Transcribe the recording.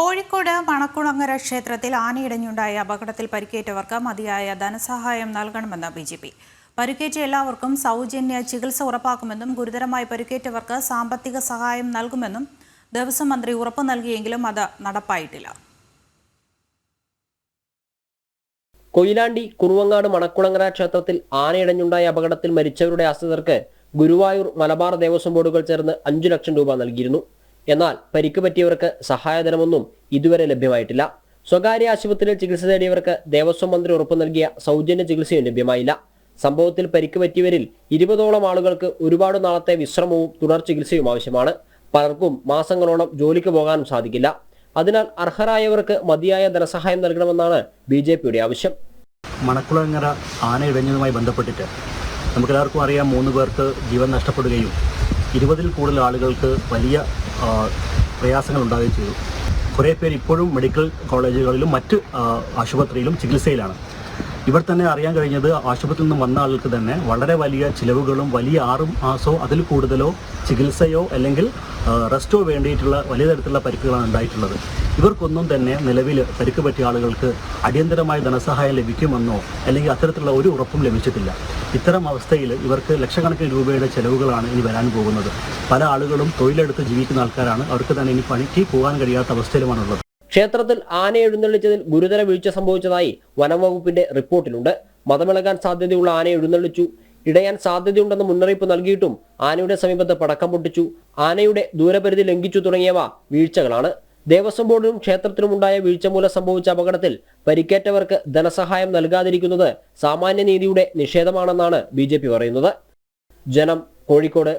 കോഴിക്കോട് മണക്കുളങ്ങര ക്ഷേത്രത്തിൽ ആനയിടഞ്ഞുണ്ടായ അപകടത്തിൽ പരിക്കേറ്റവർക്ക് മതിയായ ധനസഹായം നൽകണമെന്ന് ബി ജെ പി പരിക്കേറ്റ എല്ലാവർക്കും സൗജന്യ ചികിത്സ ഉറപ്പാക്കുമെന്നും ഗുരുതരമായി പരിക്കേറ്റവർക്ക് സാമ്പത്തിക സഹായം നൽകുമെന്നും ദേവസ്വം മന്ത്രി ഉറപ്പു നൽകിയെങ്കിലും അത് നടപ്പായിട്ടില്ല. കൊയിലാണ്ടി കുറുവങ്ങാട് മണക്കുളങ്ങര ക്ഷേത്രത്തിൽ ആനയിടഞ്ഞുണ്ടായ അപകടത്തിൽ മരിച്ചവരുടെ ആശ്രിതർക്ക് ഗുരുവായൂർ മലബാർ ദേവസ്വം ബോർഡുകൾ ചേർന്ന് അഞ്ചു ലക്ഷം രൂപ നൽകിയിരുന്നു. എന്നാൽ പരിക്ക് പറ്റിയവർക്ക് സഹായധനമൊന്നും ഇതുവരെ ലഭ്യമായിട്ടില്ല. സ്വകാര്യ ആശുപത്രിയിൽ ചികിത്സ തേടിയവർക്ക് ദേവസ്വം മന്ത്രി ഉറപ്പു നൽകിയ സൗജന്യ ചികിത്സയും ലഭ്യമായില്ല. സംഭവത്തിൽ പരിക്ക് പറ്റിയവരിൽ ഇരുപതോളം ആളുകൾക്ക് ഒരുപാട് നാളത്തെ വിശ്രമവും തുടർ ചികിത്സയും ആവശ്യമാണ്. പലർക്കും മാസങ്ങളോളം ജോലിക്ക് പോകാനും സാധിക്കില്ല. അതിനാൽ അർഹരായവർക്ക് മതിയായ ധനസഹായം നൽകണമെന്നാണ് ബി ജെ പിയുടെ ആവശ്യം. മണക്കുളങ്ങര ആന ഇടഞ്ഞതുമായി ബന്ധപ്പെട്ടിട്ട് നമുക്കെല്ലാവർക്കും അറിയാം മൂന്ന് പേർക്ക് ജീവൻ നഷ്ടപ്പെടുകയും ഇരുപതിൽ കൂടുതൽ ആളുകൾക്ക് വലിയ പ്രയാസങ്ങൾ ഉണ്ടാവുകയും ചെയ്തു. കുറേ പേർ ഇപ്പോഴും മെഡിക്കൽ കോളേജുകളിലും മറ്റ് ആശുപത്രിയിലും ചികിത്സയിലാണ്. ഇവർ തന്നെ അറിയാൻ കഴിഞ്ഞത് ആശുപത്രിയിൽ നിന്ന് വന്ന ആൾക്ക് തന്നെ വളരെ വലിയ ചിലവുകളും വലിയ ആറ് മാസമോ അതിൽ കൂടുതലോ ചികിത്സയോ അല്ലെങ്കിൽ റെസ്റ്റോ വേണ്ടിയിട്ടുള്ള വലിയ തരത്തിലുള്ള പരിക്കുകളാണ് ഉണ്ടായിട്ടുള്ളത്. ഇവർക്കൊന്നും തന്നെ നിലവിൽ പരിക്ക് പറ്റിയ ആളുകൾക്ക് അടിയന്തരമായ ധനസഹായം ലഭിക്കുമെന്നോ അല്ലെങ്കിൽ അത്തരത്തിലുള്ള ഒരു ഉറപ്പും ലഭിച്ചിട്ടില്ല. ഇത്തരം അവസ്ഥയിൽ ഇവർക്ക് ലക്ഷക്കണക്കിന് രൂപയുടെ ചിലവുകളാണ് ഇനി വരാൻ പോകുന്നത്. പല ആളുകളും തൊഴിലെടുത്ത് ജീവിക്കുന്ന ആൾക്കാരാണ്. അവർക്ക് തന്നെ ഇനി പണിക്ക് പോകാൻ കഴിയാത്ത അവസ്ഥയിലുമാണുള്ളത്. ക്ഷേത്രത്തിൽ ആന എഴുന്നള്ളിച്ചതിൽ ഗുരുതര വീഴ്ച സംഭവിച്ചതായി വനംവകുപ്പിന്റെ റിപ്പോർട്ടിലുണ്ട്. മതമിളകാൻ സാധ്യതയുള്ള ആന എഴുന്നള്ളിച്ചു. ഇടയാൻ സാധ്യതയുണ്ടെന്ന് മുന്നറിയിപ്പ് നൽകിയിട്ടും ആനയുടെ സമീപത്ത് പടക്കം പൊട്ടിച്ചു. ആനയുടെ ദൂരപരിധി ലംഘിച്ചു തുടങ്ങിയവ വീഴ്ചകളാണ്. ദേവസ്വം ബോർഡിനും ക്ഷേത്രത്തിനുമുണ്ടായ വീഴ്ച മൂലം സംഭവിച്ച അപകടത്തിൽ പരിക്കേറ്റവർക്ക് ധനസഹായം നൽകാതിരിക്കുന്നത് സാമാന്യ നീതിയുടെ നിഷേധമാണെന്നാണ് ബി പറയുന്നത്. ജനം കോഴിക്കോട്.